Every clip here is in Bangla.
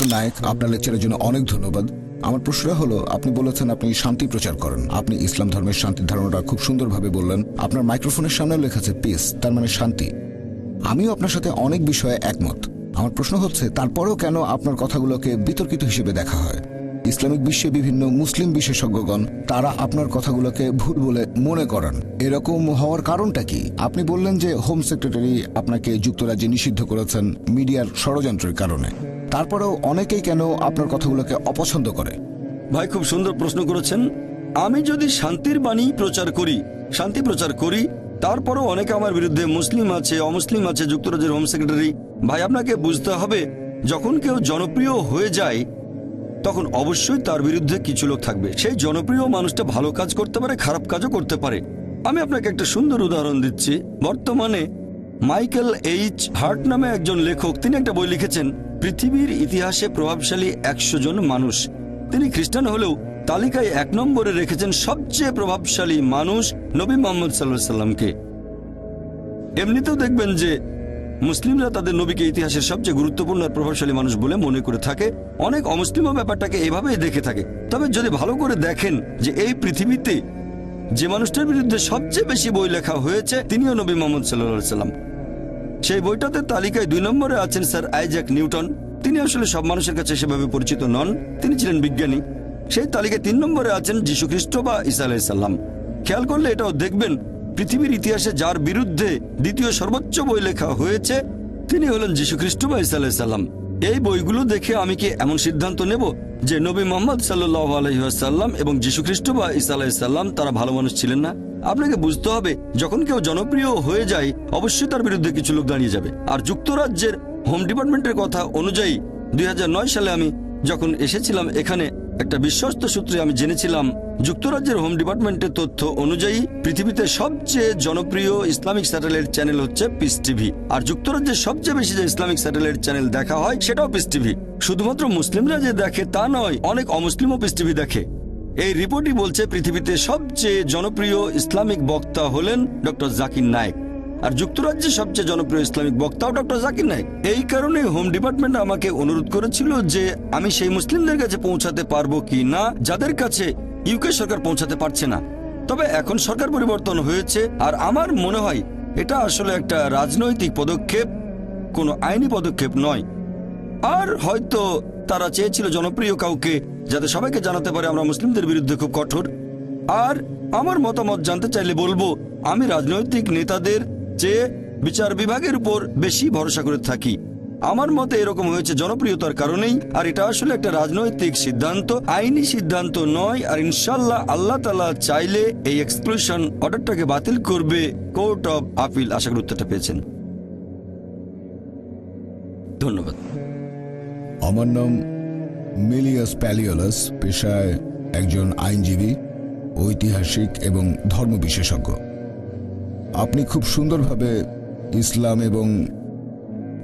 ডক্টর নায়ক, আপনার লেকচারের জন্য অনেক ধন্যবাদ। আমার প্রশ্নটা হলো, আপনি বলেছেন আপনি শান্তি প্রচার করেন। আপনি ইসলাম ধর্মের শান্তির ধারণাটা খুব সুন্দরভাবে বললেন। আপনার মাইক্রোফোনের সামনে লেখা আছে পিস তার মানে শান্তি। আমিও আপনার সাথে অনেক বিষয়ে একমত। আমার প্রশ্ন হচ্ছে, তারপরেও কেন আপনার কথাগুলোকে বিতর্কিত হিসেবে দেখা হয়? ইসলামিক বিশ্বে বিভিন্ন মুসলিম বিশেষজ্ঞগণ, তারা আপনার কথাগুলোকে ভুল বলে মনে করেন। এরকম হওয়ার কারণটা কি? আপনি বললেন যে হোম সেক্রেটারি আপনাকে যুক্তরাজ্যে নিষিদ্ধ করেছেন মিডিয়ার ষড়যন্ত্রের কারণে। তারপরেও অনেকেই কেন আপনার কথাগুলোকে অপছন্দ করে? ভাই, খুব সুন্দর প্রশ্ন করেছেন। আমি যদি শান্তির বাণী প্রচার করি, শান্তি প্রচার করি, তারপরও অনেকে আমার বিরুদ্ধে মুসলিম আছে, অমুসলিম আছে, যুক্তরাজ্যের হোম সেক্রেটারি ভাই, আপনাকে বুঝতে হবে, যখন কেউ জনপ্রিয় হয়ে যায়, তখন অবশ্যই তার বিরুদ্ধে কিছু লোক থাকবে। সেই জনপ্রিয় মানুষটা ভালো কাজ করতে পারে, খারাপ কাজও করতে পারে। আমি আপনাকে একটা সুন্দর উদাহরণ দিচ্ছি। বর্তমানে মাইকেল এইচ. হার্ট নামে একজন লেখক, তিনি একটা বই লিখেছেন। পৃথিবীর ইতিহাসে প্রভাবশালী একশো জন মানুষ। তিনি খ্রিস্টান হলেও তালিকায় এক নম্বরে রেখেছেন সবচেয়ে প্রভাবশালী মানুষ নবী মোহাম্মদ সাল্লাহ সাল্লামকে। এমনিতেও দেখবেন যে মুসলিমরা তাদের নবীকে ইতিহাসের সবচেয়ে গুরুত্বপূর্ণ আর প্রভাবশালী মানুষ বলে মনে করে থাকে। অনেক অমুসলিমও ব্যাপারটাকে এভাবেই দেখে থাকে। তবে যদি ভালো করে দেখেন যে এই পৃথিবীতে যে মানুষটার বিরুদ্ধে সবচেয়ে বেশি বই লেখা হয়েছে, তিনিও নবী মোহাম্মদ সাল্লাহ সাল্লাম। সেই বইটাতে তালিকায় দুই নম্বরে আছেন স্যার আইজ্যাক নিউটন। তিনি আসলে সব মানুষের কাছে সেভাবে পরিচিত নন। তিনি ছিলেন বিজ্ঞানী। সেই তালিকায় তিন নম্বরে আছেন যীশু খ্রিস্ট বা ইসা আলাইসাল্লাম খেয়াল করলে এটাও দেখবেন, পৃথিবীর ইতিহাসে যার বিরুদ্ধে দ্বিতীয় সর্বোচ্চ বই লেখা হয়েছে, তিনি হলেন খ্রিস্ট বা ইসা আলাইসাল্লাম এই বইগুলো দেখে আমি কি এমন সিদ্ধান্ত নেব যে নবী মোহাম্মদ সাল্লাহ আলহিহাসাল্লাম এবং যীশু খ্রিস্ট বা ইসা আলাহিসাল্লাম তারা ভালো মানুষ ছিলেন না? আপনাকে বুঝতে হবে, যখন কেউ জনপ্রিয় হয়ে যায়, অবশ্যই তার বিরুদ্ধে কিছু লোক দাঁড়িয়ে যাবে। আর যুক্তরাজ্যের হোম ডিপার্টমেন্টের কথা অনুযায়ী, দুই হাজার নয় সালে আমি যখন এসেছিলাম এখানে একটা বিশ্বস্ত সূত্রে আমি জেনেছিলাম, যুক্তরাজ্যের হোম ডিপার্টমেন্টের তথ্য অনুযায়ী পৃথিবীতে সবচেয়ে জনপ্রিয় ইসলামিক স্যাটেলাইট চ্যানেল হচ্ছে পিস টিভি আর যুক্তরাজ্যের সবচেয়ে বেশি যে ইসলামিক স্যাটেলাইট চ্যানেল দেখা হয়, সেটাও পিস টিভি শুধুমাত্র মুসলিমরা যে দেখে তা নয়, অনেক অমুসলিমও পিস টিভি দেখে। এই রিপোর্টই বলছে পৃথিবীতে সবচেয়ে জনপ্রিয় ইসলামিক বক্তা হলেন ডক্টর জাকির নায়েক। আর যুক্তরাজ্যের সবচেয়ে জনপ্রিয় ইসলামিক বক্তাও ডক্টর জাকির নায়েক। এই কারণে হোম ডিপার্টমেন্ট আমাকে অনুরোধ করেছিল যে আমি সেই মুসলিমদের কাছে পৌঁছাতে পারব কি না, যাদের কাছে ইউকে সরকার পৌঁছাতে পারছে না। তবে এখন সরকার পরিবর্তন হয়েছে আর আমার মনে হয় এটা আসলে একটা রাজনৈতিক পদক্ষেপ, কোনো আইনি পদক্ষেপ নয়। আর হয়তো তারা চেয়েছিল জনপ্রিয় কাউকে, যাতে সবাইকে জানাতে পারে আমরা মুসলিমদের বিরুদ্ধে খুব কঠোর। আর আমার মতামত জানতে চাইলে বলব, আমি রাজনৈতিক নেতাদের চেয়ে বিচার বিভাগের উপর বেশি ভরসা করে থাকি। আমার মতে এরকম হয়েছে জনপ্রিয়তার কারণেই, আর এটা আসলে একটা রাজনৈতিক সিদ্ধান্ত, আইনি সিদ্ধান্ত নয়, আর ইনশাল্লাহ আল্লাহ তালা চাইলে এই এক্সক্লুশন অর্ডারটাকে বাতিল করবে, কোর্ট অব আপিল আশা করি উত্তরটা পেয়েছেন। ধন্যবাদ। আমার নাম মিলিয়াস প্যালিওলাস, পেশায় একজন আইনজীবী, ঐতিহাসিক এবং ধর্ম বিশেষজ্ঞ আপনি খুব সুন্দরভাবে ইসলাম এবং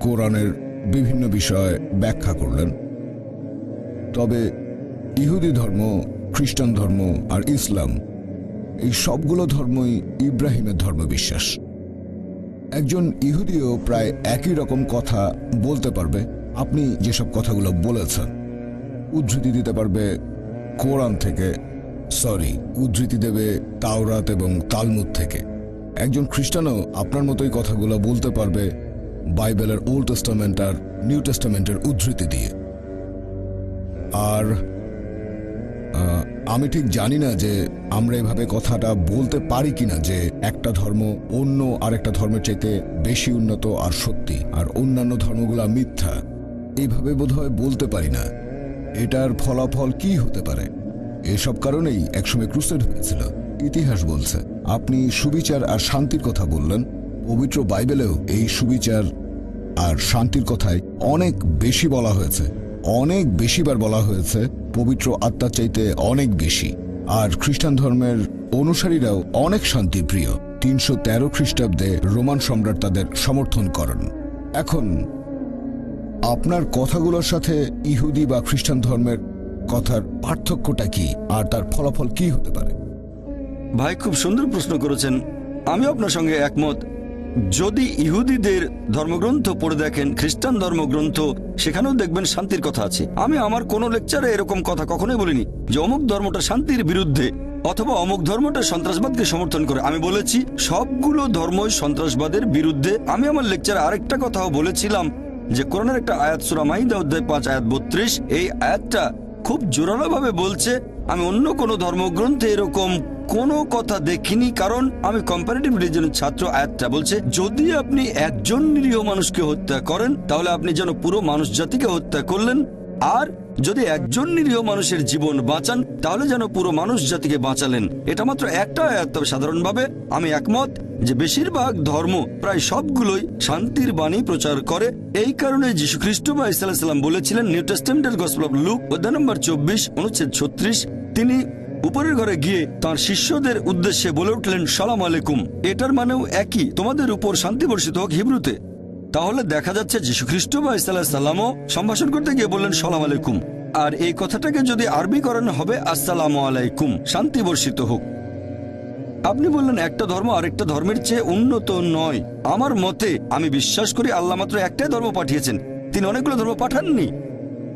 কোরআনের বিভিন্ন বিষয় ব্যাখ্যা করলেন। তবে ইহুদি ধর্ম, খ্রিস্টান ধর্ম আর ইসলাম, এই সবগুলো ধর্মই ইব্রাহিমের ধর্ম বিশ্বাস একজন ইহুদিও প্রায় একই রকম কথা বলতে পারবে। আপনি যেসব কথাগুলো বলেছেন, উদ্ধৃতি দিতে পারবে কোরআন থেকে, সরি, উদ্ধৃতি দেবে তাওরাত এবং তালমুদ থেকে। একজন খ্রিস্টানও আপনার মতোই কথাগুলো বলতে পারবে বাইবেলের ওল্ড টেস্টামেন্ট আর নিউ টেস্টামেন্টের উদ্ধৃতি দিয়ে। আর আমি ঠিক জানি না যে আমরা এভাবে কথাটা বলতে পারি কিনা যে একটা ধর্ম অন্য আরেকটা ধর্মের চাইতে বেশি উন্নত আর সত্যি, আর অন্যান্য ধর্মগুলা মিথ্যা, এইভাবে বোধহয় বলতে পারি না। এটার ফলাফল কি হতে পারে? এসব কারণেই একসময় ক্রুসেড হয়েছিল। ইতিহাস বলছে। আপনি সুবিচার আর শান্তির কথা বললেন। পবিত্র বাইবেলেও এই সুবিচার আর শান্তির কথায় অনেক বেশি বলা হয়েছে। অনেক বেশিবার বলা হয়েছে, পবিত্র আত্মার চাইতে অনেক বেশি। আর খ্রিস্টান ধর্মের অনুসারীরাও অনেক শান্তিপ্রিয়। তিনশো তেরো খ্রিস্টাব্দে রোমান সম্রাট তাদের সমর্থন করেন। এখন, আপনার কথাগুলোর সাথে ইহুদি বা খ্রিস্টান ধর্মের কথার পার্থক্যটা কি? আর তার ফলাফল কি হতে পারে? ভাই খুব সুন্দর প্রশ্ন করেছেন। আমি আপনার সঙ্গে একমত। যদি ইহুদিদের ধর্মগ্রন্থ পড়ে দেখেন, খ্রিস্টান ধর্মগ্রন্থ, সেখানেও দেখবেন শান্তির কথা আছে। আমি আমার কোনো লেকচারে এরকম কথা কখনোই বলিনি যে অমুক ধর্মটা শান্তির বিরুদ্ধে অথবা অমুক ধর্মটা সন্ত্রাসবাদকে সমর্থন করে। আমি বলেছি, সবগুলো ধর্মই সন্ত্রাসবাদের বিরুদ্ধে। আমি আমার লেকচারে আরেকটা কথাও বলেছিলাম যে কোরআনের একটা আয়াত, সুরা মাহিদা অধ্যায় পাঁচ, আয়াত বত্রিশ, এই আয়াতটা খুব জোরালোভাবে বলছে আমি অন্য কোনো ধর্মগ্রন্থে এরকম কোনো কথা দেখিনি, কারণ আমি কম্পারেটিভ রিজনের ছাত্র, আয়াতটা বলছে, যদি আপনি একজন নিরীহ মানুষকে হত্যা করেন, তাহলে আপনি যেন পুরো মানুষ জাতিকে হত্যা করলেন, আর যদি একজন নিরীহ মানুষের জীবন বাঁচান, তাহলে যেন পুরো মানুষ জাতিকে বাঁচালেন। এটা মাত্র একটা আয়াত, তবে সাধারণভাবে আমি একমত যে বেশিরভাগ ধর্ম প্রায় সবগুলোই শান্তির বাণী প্রচার করে। এই কারণে যীশু খ্রিস্ট বা ইসলাম বলেছিলেন, নিউ টেস্টেন্টের গসপল অফ লুক, অধ্যায় নম্বর চব্বিশ, অনুচ্ছেদ ছত্রিশ, তিনি উপরের ঘরে গিয়ে তার শিষ্যদের উদ্দেশ্যে বলে উঠলেন, সালাম আলাইকুম। এটার মানেও একই, তোমাদের উপর শান্তি বর্ষিত হোক হিব্রুতে। তাহলে দেখা যাচ্ছে যীশু খ্রিস্ট বা ইসাল্লাহ সাল্লামও সম্ভাষণ করতে গিয়ে বললেন, সালাম আলাইকুম। আর এই কথাটাকে যদি আরবি করানো হবে, আসসালাম আলাইকুম। শান্তি বর্ষিত হোক। আপনি বললেন, একটা ধর্ম আরেকটা ধর্মের চেয়ে উন্নত নয়। আমার মতে, আমি বিশ্বাস করি আল্লাহ মাত্র একটাই ধর্ম পাঠিয়েছেন। তিনি অনেকগুলো ধর্ম পাঠাননি।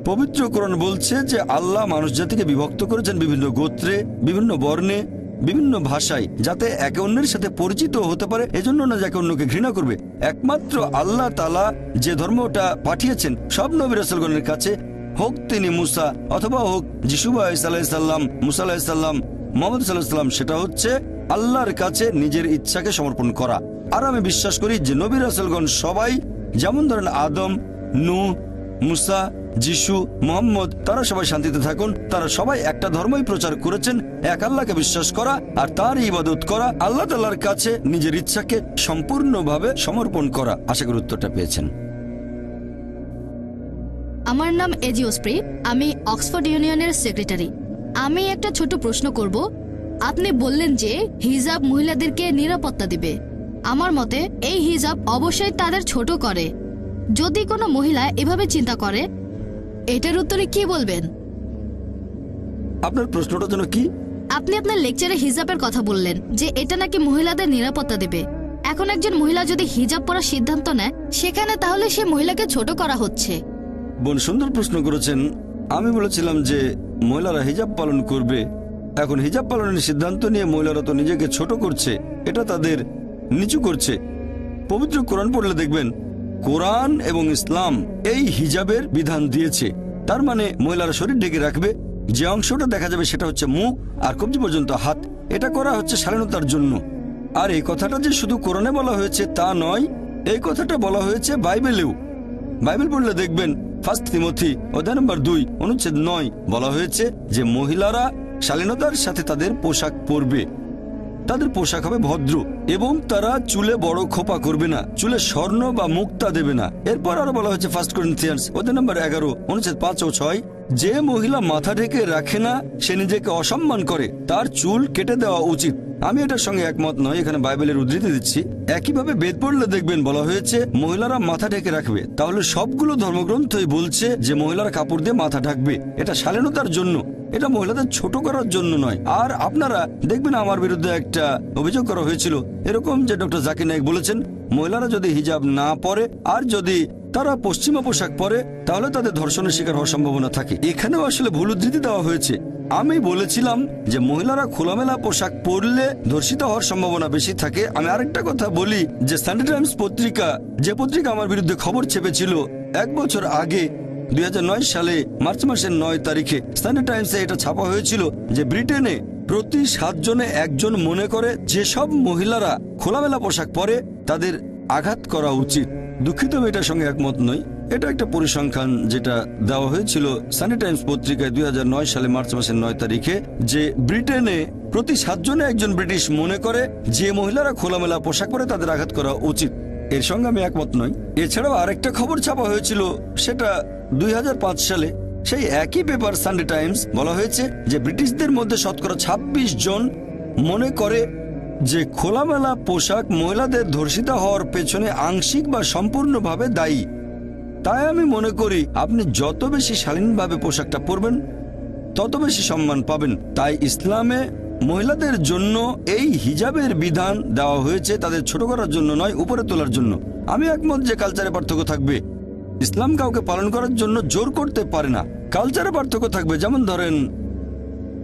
পবিত্র কোরআন বলছে যে, আল্লাহ মানুষ জাতিকে বিভক্ত করেছেন বিভিন্ন গোত্রে, বিভিন্ন বর্ণে বিভিন্ন ভাষায়, যাতে একে অন্যের সাথে পরিচিত হতে পারে, এজন্য না যাকে অন্যকে ঘৃণা করবে। একমাত্র আল্লাহ তালা যে ধর্মটা পাঠিয়েছেন, সব নবী রাসুলগণের কাছে, হোক তিনি মুসা অথবা হোক যিশুবা সাল্লাম মুসা আলাহিসাল্লাম মোহাম্মদ সাল্লাহ সাল্লাম, সেটা হচ্ছে আল্লাহর কাছে নিজের ইচ্ছাকে সমর্পণ করা। আর আমি বিশ্বাস করি যে নবী রাসুলগণ সবাই, যেমন ধরেন আদম নু মুসা যিশু, মোহাম্মদ, তারা সবাই শান্তিতে থাকুন। তারা সবাই একটা ধর্মই প্রচার করেছেন। এক আল্লাহকে বিশ্বাস করা আর তার ইবাদত করা, আল্লাহ তাল্লাহর কাছে নিজের ইচ্ছাকে সম্পূর্ণভাবে সমর্পণ করা। আশা করি উত্তরটা পেয়েছেন। আমার নাম এজিওস্প্রি আমি অক্সফোর্ড ইউনিয়নের সেক্রেটারি। আমি একটা ছোট প্রশ্ন করব। আপনি বললেন যে হিজাব মহিলাদেরকে নিরাপত্তা দিবে। আমার মতে এই হিজাব অবশ্যই তাদের ছোট করে। যদি কোনো মহিলা এভাবে চিন্তা করে এটার উত্তরে কি বলবেন? আপনার প্রশ্নটা যেন কি? আপনি আপনার লেকচারে হিজাবের কথা বললেন যে এটা নাকি মহিলাদের নিরাপত্তা দেবে। এখন একজন মহিলা যদি হিজাব পরার সিদ্ধান্ত নেয় সেখানে তাহলে সে মহিলাকে ছোট করা হচ্ছে। বোন সুন্দর প্রশ্ন করেছেন। আমি বলেছিলাম যে মহিলারা হিজাব পালন করবে। এখন হিজাব পালনের সিদ্ধান্ত নিয়ে মহিলারা তো নিজেকে ছোট করছে এটা তাদের নিচু করছে। পবিত্র কোরআন পড়লে দেখবেন কোরআন এবং ইসলাম এই হিজাবের বিধান দিয়েছে। তার মানে মহিলারা শরীর ঢেকে রাখবে, যে অংশটা দেখা যাবে সেটা হচ্ছে মুখ আর কবজি পর্যন্ত হাত। এটা করা হচ্ছে স্বাধীনতার জন্য। আর এই কথাটা যে শুধু কোরআনে বলা হয়েছে তা নয়, এই কথাটা বলা হয়েছে বাইবেলেও। বাইবেল পড়লে দেখবেন ফার্স্ট তিমথি অধ্যায় নম্বর দুই, অনুচ্ছেদ নয়, বলা হয়েছে যে মহিলারা শালীনতার সাথে তাদের পোশাক পরবে। তাদের পোশাক হবে ভদ্র এবং তারা চুলে বড় খোপা করবে না, চুলে স্বর্ণ বা মুক্তা দেবে না। এরপর আরও বলা হয়েছে ফার্স্ট করিন্থিয়ান্স ওদের নম্বর এগারো, অনুচ্ছেদ পাঁচ ও ছয়, যে মহিলা মাথা ঢেকে রাখে না, সে নিজেকে অসম্মান করে, তার চুল কেটে দেওয়া উচিত। আমি এটার সঙ্গে একমত নয়, এখানে বাইবেলের উদ্ধৃতি দিচ্ছি। একইভাবে বেদ পড়লে দেখবেন বলা হয়েছে, মহিলারা মাথা ঢেকে রাখবে। তাহলে সবগুলো ধর্মগ্রন্থই বলছে যে মহিলারা কাপড় দিয়ে মাথা ঢাকবে। এটা শালীনতার জন্য। এটা মহিলাদের ছোট করার জন্য নয়। আর আপনারা দেখবেন আমার বিরুদ্ধে একটা অভিযোগ করা হয়েছিল। এরকম যে ডক্টর জাকির নায়ক বলেছেন, মহিলারা যদি হিজাব না পরে, আর যদি তারা পশ্চিমা পোশাক পরে, তাহলে তাদের ধর্ষণের শিকার হওয়ার সম্ভাবনা থাকে। এখানেও আসলে ভুল উদ্ধৃতি দেওয়া হয়েছে। আমি বলেছিলাম যে মহিলারা খোলামেলা পোশাক পরলে ধর্ষিত হওয়ার সম্ভাবনা বেশি থাকে। আমি আরেকটা কথা বলি যে সানডে টাইমস পত্রিকা, যে পত্রিকা আমার বিরুদ্ধে খবর চেপেছিল, এক বছর আগে দুই হাজার নয় সালে মার্চ মাসের নয় তারিখে স্থানীয় টাইমসে এটা ছাপা হয়েছিল যে ব্রিটেনে প্রতি সাতজনে একজন মনে করে যেসব মহিলারা খোলামেলা পোশাক পরে তাদের আঘাত করা উচিত। দুঃখিত আমি এটার সঙ্গে একমত নই। এটা একটা পরিসংখ্যান যেটা দেওয়া হয়েছিল সানি টাইমস পত্রিকায় দুই হাজার নয় সালে মার্চ মাসের নয় তারিখে যে ব্রিটেনে প্রতি সাতজনে একজন ব্রিটিশ মনে করে যে মহিলারা খোলামেলা পোশাক পরে তাদের আঘাত করা উচিত। এর সঙ্গে আমি একমত নই। এছাড়াও আরেকটা খবর ছাপা হয়েছিল, সেটা দুই হাজার পাঁচ সালে সেই একই পেপার সানডে টাইমস বলা হয়েছে যে ব্রিটিশদের মধ্যে শতকরা ২৬ জন মনে করে যে খোলামেলা পোশাক মহিলাদের ধর্ষিত হওয়ার পেছনে আংশিক বা সম্পূর্ণভাবে দায়ী। তাই আমি মনে করি আপনি যত বেশি শালীনভাবে পোশাকটা পরবেন, তত বেশি সম্মান পাবেন। তাই ইসলামে মহিলাদের জন্য এই হিজাবের বিধান দেওয়া হয়েছে তাদের ছোট করার জন্য নয়, উপরে তোলার জন্য। আমি একমত যে কালচারে পার্থক্য থাকবে। ইসলাম কাউকে পালন করার জন্য জোর করতে পারে না। কালচারে পার্থক্য থাকবে, যেমন ধরেন,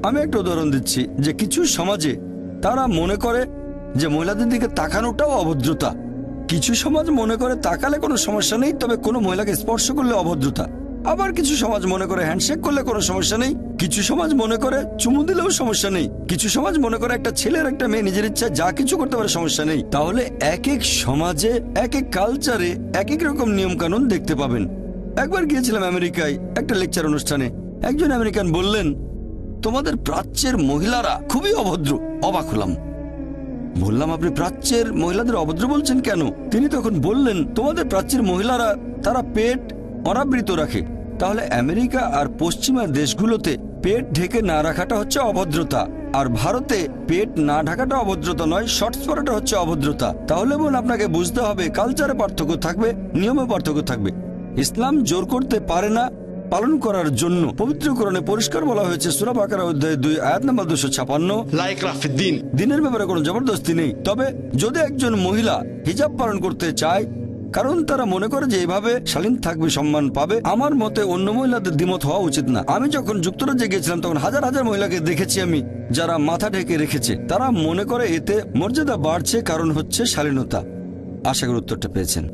আমি একটা উদাহরণ দিচ্ছি যে কিছু সমাজে তারা মনে করে যে মহিলাদের দিকে তাকানোটাও অভদ্রতা। কিছু সমাজ মনে করে তাকালে কোনো সমস্যা নেই, তবে কোনো মহিলাকে স্পর্শ করলে অভদ্রতা। আবার কিছু সমাজ মনে করে হ্যান্ডশেক করলে কোনো সমস্যা নেই। কিছু সমাজ মনে করে চুমু দিলেও সমস্যা নেই। কিছু সমাজ মনে করে একটা ছেলের একটা মেয়ে নিজের ইচ্ছা যা কিছু করতে পারে সমস্যা নেই। তাহলে এক এক সমাজে এক এক কালচারে এক এক রকম নিয়ম কানুন দেখতে পাবেন। একবার গিয়েছিলাম আমেরিকায় একটা লেকচার অনুষ্ঠানে। একজন আমেরিকান বললেন, তোমাদের প্রাচ্যের মহিলারা খুবই অভদ্র। অবাক হলাম। বললাম, আপনি প্রাচ্যের মহিলাদের অভদ্র বলছেন কেন? তিনি তখন বললেন, তোমাদের প্রাচ্যের মহিলারা, তারা পেট অনাবৃত রাখে। তাহলে আমেরিকা আর পশ্চিমা দেশগুলোতে পেট ঢেকে না রাখাটা হচ্ছে অভদ্রতা। আর ভারতে পেট না ঢাকাটা অভদ্রতা নয় শর্টস পরাটা হচ্ছে অভদ্রতা। তাহলে বোন আপনাকে বুঝতে হবে কালচারে পার্থক্য থাকবে নিয়মে পার্থক্য থাকবে। ইসলাম জোর করতে পারে না পালন করার জন্য। পবিত্রকরণে পরিষ্কার বলা হয়েছে সুরাব আকার অধ্যায় দুই আয়াত নাম্বার দুশো ছাপান্ন। দিনের ব্যাপারে কোনো জবরদস্তি নেই। তবে যদি একজন মহিলা হিজাব পালন করতে চায় কারণ তারা মনে করে যে এইভাবে শালীন থাকবে, সম্মান পাবে। আমার মতে অন্য মহিলাদের দ্বিমত হওয়া উচিত না। আমি যখন যুক্তরাজ্যে গেছিলাম তখন হাজার হাজার মহিলাকে দেখেছি আমি, যারা মাথা ঢেকে রেখেছে। তারা মনে করে এতে মর্যাদা বাড়ছে, কারণ হচ্ছে শালীনতা। আশা করি উত্তরটা পেয়েছেন।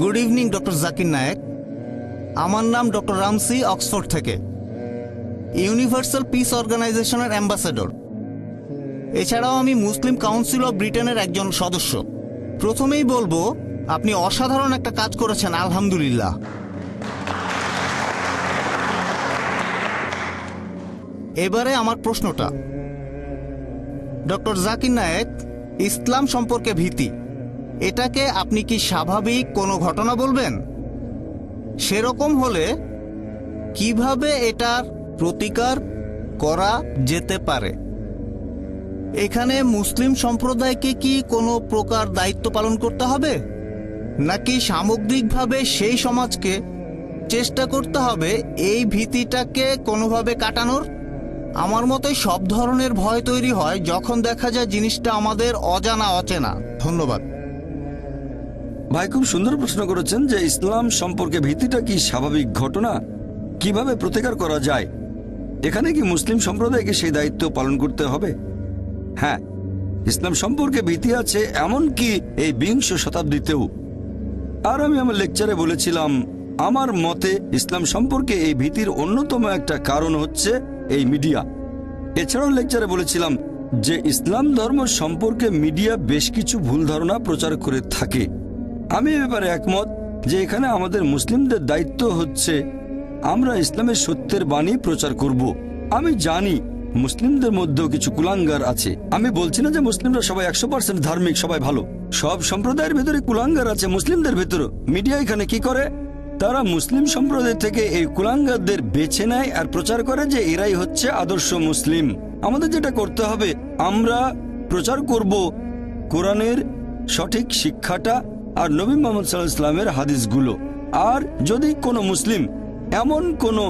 Good evening doctor Zakir Naik আমার নাম ডক্টর রামসি অক্সফোর্ড থেকে। ইউনিভার্সাল পিস অর্গানাইজেশনের অ্যাম্বাসেডর। এছাড়াও আমি মুসলিম কাউন্সিল অফ ব্রিটেনের একজন সদস্য। প্রথমেই বলব, আপনি অসাধারণ একটা কাজ করেছেন, আলহামদুলিল্লাহ। এবারে আমার প্রশ্নটা। ডক্টর জাকির নায়েক, ইসলাম সম্পর্কে ভীতি। এটাকে আপনি কি স্বাভাবিক কোনো ঘটনা বলবেন? সেরকম হলে কীভাবে এটার প্রতিকার করা যেতে পারে। এখানে মুসলিম সম্প্রদায়কে কি কোনো প্রকার দায়িত্ব পালন করতে হবে? নাকি সামগ্রিকভাবে সেই সমাজকে চেষ্টা করতে হবে এই ভীতিটাকে কোনোভাবে কাটানোর? আমার মতে সব ধরনের ভয় তৈরি হয় যখন দেখা যায় জিনিসটা আমাদের অজানা, অচেনা। ধন্যবাদ। ভাই, খুব সুন্দর প্রশ্ন করেছেন যে ইসলাম সম্পর্কে ভীতিটা কি স্বাভাবিক ঘটনা? কীভাবে প্রতিকার করা যায়? এখানে কি মুসলিম সম্প্রদায়কে সেই দায়িত্ব পালন করতে হবে? হ্যাঁ ইসলাম সম্পর্কে ভীতি আছে এমন কি এই বিংশ শতাব্দীতেও। আর আমি আমার লেকচারে বলেছিলাম, আমার মতে ইসলাম সম্পর্কে এই ভীতির অন্যতম একটা কারণ হচ্ছে এই মিডিয়া। এছাড়াও লেকচারে বলেছিলাম যে ইসলাম ধর্ম সম্পর্কে মিডিয়া বেশ কিছু ভুল ধারণা প্রচার করে থাকে। আমি এ ব্যাপারে একমত যে এখানে আমাদের মুসলিমদের দায়িত্ব হচ্ছে আমরা ইসলামের সত্যের বাণী প্রচার করব। আমি জানি মুসলিমদের মধ্যেও কিছু কুলাঙ্গার আছে। আমি বলছি না যে মুসলিমরা সবাই একশো পার্সেন্ট ধার্মিক, সবাই ভালো। সব সম্প্রদায়ের ভেতরে কুলাঙ্গার আছে মুসলিমদের ভেতরে মিডিয়া এখানে কি করে? তারা মুসলিম সম্প্রদায় থেকে এই কুলাঙ্গারদের বেছে নেয় আর প্রচার করে যে এরাই হচ্ছে আদর্শ মুসলিম। আমাদের যেটা করতে হবে, আমরা প্রচার করব কোরআনের সঠিক শিক্ষাটা আর নবী মোহাম্মদ সাল্লাহ ইসলামের হাদিসগুলো। আর যদি কোনো মুসলিম এমন কোনো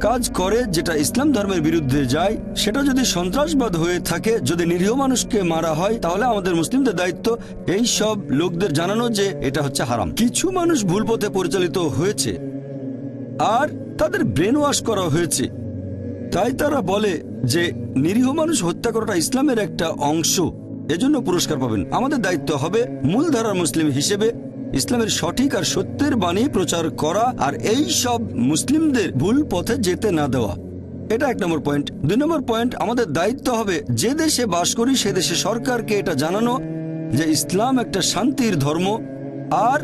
কাজ করে যেটা ইসলাম ধর্মের বিরুদ্ধে যায়? সেটা যদি সন্ত্রাসবাদ হয়ে থাকে, যদি নিরীহ মানুষকে মারা হয়, তাহলে আমাদের মুসলিমদের দায়িত্ব এই সব লোকদের জানানো যে এটা হচ্ছে হারাম। কিছু মানুষ ভুল পথে পরিচালিত হয়েছে, আর তাদের ব্রেন ওয়াশ করা হয়েছে। তাই তারা বলে যে নিরীহ মানুষ হত্যা করাটা ইসলামের একটা অংশ। এজন্য পুরস্কার পাবেন। আমাদের দায়িত্ব হবে মূলধারার মুসলিম হিসেবে ইসলামের সঠিক আর সত্যের বাণী প্রচার করা আর এই সব মুসলিমদের ভুল পথে যেতে না দেওয়া। এটা এক নম্বর পয়েন্ট। দুই নম্বর পয়েন্ট, আমাদের দায়িত্ব হবে যে দেশে বাস করি, সে দেশে সরকারকে এটা জানানো যে ইসলাম একটা শান্তির ধর্ম। আর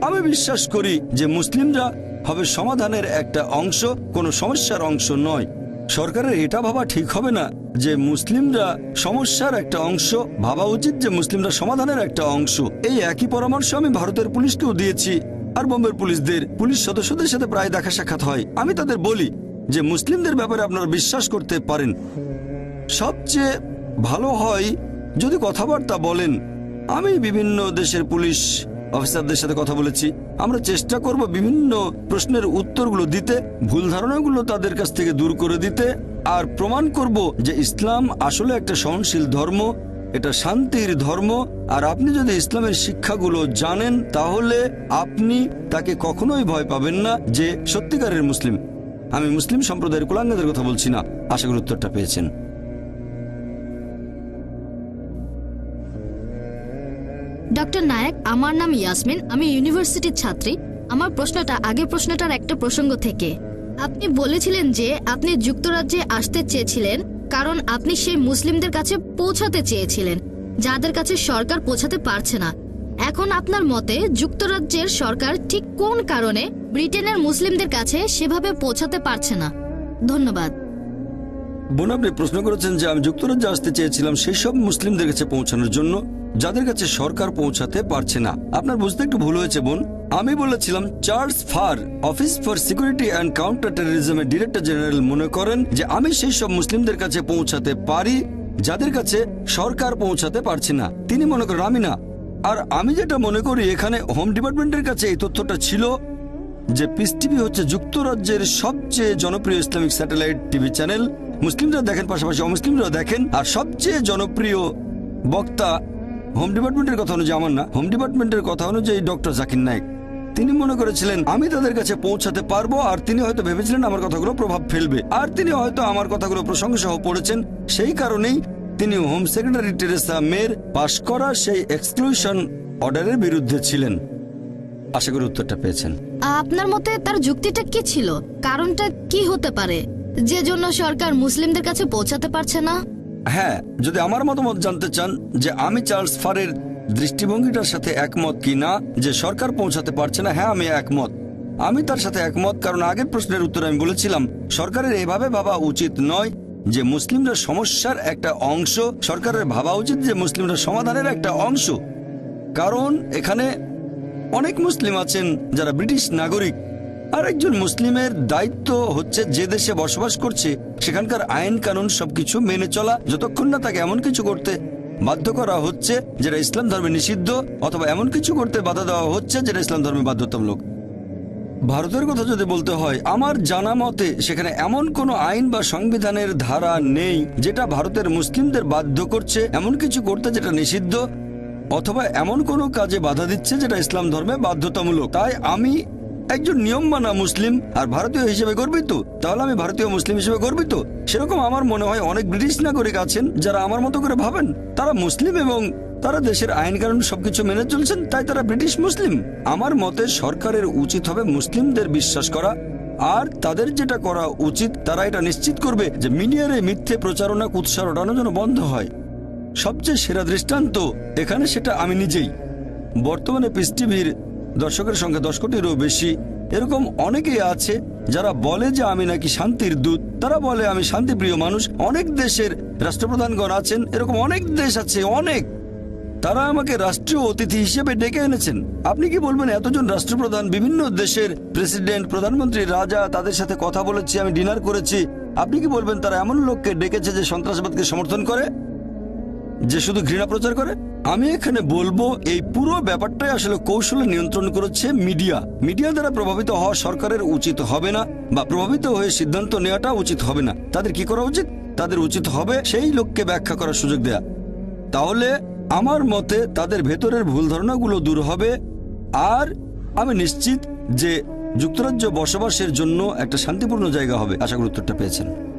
আমি বিশ্বাস করি যে মুসলিমরা হবে সমাধানের একটা অংশ, কোনো সমস্যার অংশ নয়। সরকারের এটা ভাবা ঠিক হবে না যে মুসলিমরা সমস্যার একটা অংশ, ভাবা উচিত যে মুসলিমরা সমাধানের একটা অংশ। এই একই পরামর্শ আমি ভারতের পুলিশকেও দিয়েছি। আর বোম্বের পুলিশদের, পুলিশ সদস্যদের সাথে প্রায় দেখা সাক্ষাৎ হয়। আমি তাদের বলি যে মুসলিমদের ব্যাপারে আপনারা বিশ্বাস করতে পারেন। সবচেয়ে ভালো হয় যদি কথাবার্তা বলেন। আমি বিভিন্ন দেশের পুলিশ অফিসারদের সাথে কথা বলেছি। আমরা চেষ্টা করব বিভিন্ন প্রশ্নের উত্তরগুলো দিতে, ভুল ধারণাগুলো তাদের কাছ থেকে দূর করে দিতে, আর প্রমাণ করব যে ইসলাম আসলে একটা সহনশীল ধর্ম, এটা শান্তির ধর্ম, আর আপনি যদি ইসলামের শিক্ষাগুলো জানেন, তাহলে আপনি তাকে কখনোই ভয় পাবেন না যে সত্যিকারের মুসলিম। আমি মুসলিম সম্প্রদায়ের কুলাঙ্গাদের কথা বলছি না। আশা করি উত্তরটা পেয়েছেন। ডক্টর নায়ক আমার নাম ইয়াসমিন আমি ইউনিভার্সিটির ছাত্রী। আমার প্রশ্নটা আগের প্রশ্নটার একটা প্রসঙ্গ থেকে। আপনি বলেছিলেন যে আপনি যুক্তরাজ্যে আসতে চেয়েছিলেন, কারণ আপনি সেই মুসলিমদের কাছে পৌঁছাতে চেয়েছিলেন, যাদের কাছে সরকার পৌঁছাতে পারছে না। এখন আপনার মতে, যুক্তরাজ্যের সরকার ঠিক কোন কারণে ব্রিটেনের মুসলিমদের কাছে সেভাবে পৌঁছাতে পারছে না? ধন্যবাদ। বোন, আপনি প্রশ্ন করেছেন যে আমি যুক্তরাজ্যে আসতে চেয়েছিলাম সেই সব মুসলিমদের কাছে পৌঁছানোর জন্য। যাদের কাছে সরকার পৌঁছাতে পারছে না। আপনার বুঝতে একটু ভুল হয়েছে বোন। আমি বলেছিলাম, Charles Farr, Office for Security and Counter টেরোরিজমের director general মনে করেন যে আমি সেই সব মুসলিমদের কাছে পৌঁছাতে পারি, যাদের কাছে সরকার পৌঁছাতে পারছে না। তিনি মনে করেন, আমি না। আর আমি যেটা মনে করি, এখানে হোম ডিপার্টমেন্টের কাছে এই তথ্যটা ছিল যে পিস টিভি হচ্ছে যুক্তরাজ্যের সবচেয়ে জনপ্রিয় ইসলামিক স্যাটেলাইট টিভি চ্যানেল। মুসলিমরা দেখেন পাশাপাশি অমুসলিমরা দেখেন। আর সবচেয়ে জনপ্রিয় বক্তা হোম ডিপার্টমেন্টের কথা অনুযায়ী আমার না, হোম ডিপার্টমেন্টের কথা অনুযায়ী ডক্টর জাকির নায়েক। তিনি মনে করেছিলেন, আমি তাদের কাছে পৌঁছাতে পারব, আর তিনি হয়তো ভেবেছিলেন আমার কথাগুলো প্রভাব ফেলবে। আর তিনি হয়তো আমার কথাগুলো সহ পড়েছেন। সেই কারণেই তিনি হোম সেক্রেটারি টেরেসা মেয়ের পাশ করা সেই এক্সক্লুশন অর্ডারের বিরুদ্ধে ছিলেন। আশা করি উত্তরটা পেয়েছেন। আপনার মতে তার যুক্তিটা কি ছিল? কারণটা কি হতে পারে? যে জন্য সরকার মুসলিমদের কাছে পৌঁছাতে পারছে না? হ্যাঁ যদি আমার মতামত জানতে চান যে আমি চার্লস ফারের দৃষ্টিভঙ্গিটার সাথে একমত কি না, যে সরকার পৌঁছাতে পারছে না হ্যাঁ আমি একমত। আমি তার সাথে একমত, কারণ আগের প্রশ্নের উত্তরে আমি বলেছিলাম, সরকারের এভাবে ভাবা উচিত নয় যে মুসলিমরা সমস্যার একটা অংশ, সরকারের ভাবা উচিত যে মুসলিমরা সমাধানের একটা অংশ। কারণ এখানে অনেক মুসলিম আছেন যারা ব্রিটিশ নাগরিক। আর একজন মুসলিমের দায়িত্ব হচ্ছে যে দেশে বসবাস করছে, সেখানকার আইন কানুন সবকিছু মেনে চলা, যতক্ষণ না তাকে এমন কিছু করতে বাধ্য করা হচ্ছে যেটা ইসলাম ধর্মে নিষিদ্ধ, অথবা এমন কিছু করতে বাধা দেওয়া হচ্ছে যেটা ইসলাম ধর্মে বাধ্যতামূলক। ভারতের কথা যদি বলতে হয়, আমার জানা মতে সেখানে এমন কোনো আইন বা সংবিধানের ধারা নেই যেটা ভারতের মুসলিমদের বাধ্য করছে এমন কিছু করতে যেটা নিষিদ্ধ, অথবা এমন কোনো কাজে বাধা দিচ্ছে যেটা ইসলাম ধর্মে বাধ্যতামূলক। তাই আমি একজন নিয়ম মানা মুসলিম আর ভারতীয় হিসেবে গর্বিত। তাহলে আমি ভারতীয় মুসলিম হিসেবে গর্বিত? সেরকম আমার মনে হয় অনেক ব্রিটিশ নাগরিক আছেন যারা আমার মতো করে ভাবেন। তারা মুসলিম এবং তারা দেশের আইন কানুন সবকিছু মেনে চলছেন, তাই তারা ব্রিটিশ মুসলিম। আমার মতে সরকারের উচিত হবে মুসলিমদের বিশ্বাস করা, আর তাদের যেটা করা উচিত তারা এটা নিশ্চিত করবে যে মিডিয়ার মিথ্যে প্রচারণা কুৎসা ওঠানো যেন বন্ধ হয়। সবচেয়ে সেরা দৃষ্টান্ত এখানে সেটা আমি নিজেই। বর্তমানে পিস টিভির দর্শকের সংখ্যা দশ কোটিরও বেশি। এরকম অনেকেই আছে যারা বলে যে আমি নাকি শান্তির দূত। তারা বলে আমি শান্তিপ্রিয় মানুষ। অনেক দেশের রাষ্ট্রপ্রধানগণ আছেন। এরকম অনেক দেশ আছে, অনেক। তারা আমাকে রাষ্ট্রীয় অতিথি হিসেবে ডেকে এনেছেন। আপনি কি বলবেন, এতজন রাষ্ট্রপ্রধান বিভিন্ন দেশের প্রেসিডেন্ট, প্রধানমন্ত্রী, রাজা, তাদের সাথে কথা বলেছি, আমি ডিনার করেছি। আপনি কি বলবেন, তারা এমন লোককে ডেকেছে যে সন্ত্রাসবাদকে সমর্থন করে? যে শুধু ঘৃণা প্রচার করে? আমি এখানে বলব, এই পুরো ব্যাপারটাই আসলে কৌশলে নিয়ন্ত্রণ করেছে মিডিয়া। মিডিয়া দ্বারা প্রভাবিত হওয়া সরকারের উচিত হবে না বা প্রভাবিত হয়ে সিদ্ধান্ত নেওয়াটা উচিত হবে না। তাদের কি করা উচিত? তাদের উচিত হবে সেই লোককে ব্যাখ্যা করার সুযোগ দেয়া। তাহলে আমার মতে তাদের ভেতরের ভুল ধারণাগুলো দূর হবে। আর আমি নিশ্চিত যে যুক্তরাজ্য বসবাসের জন্য একটা শান্তিপূর্ণ জায়গা হবে। আশা করি উত্তরটা পেয়েছেন।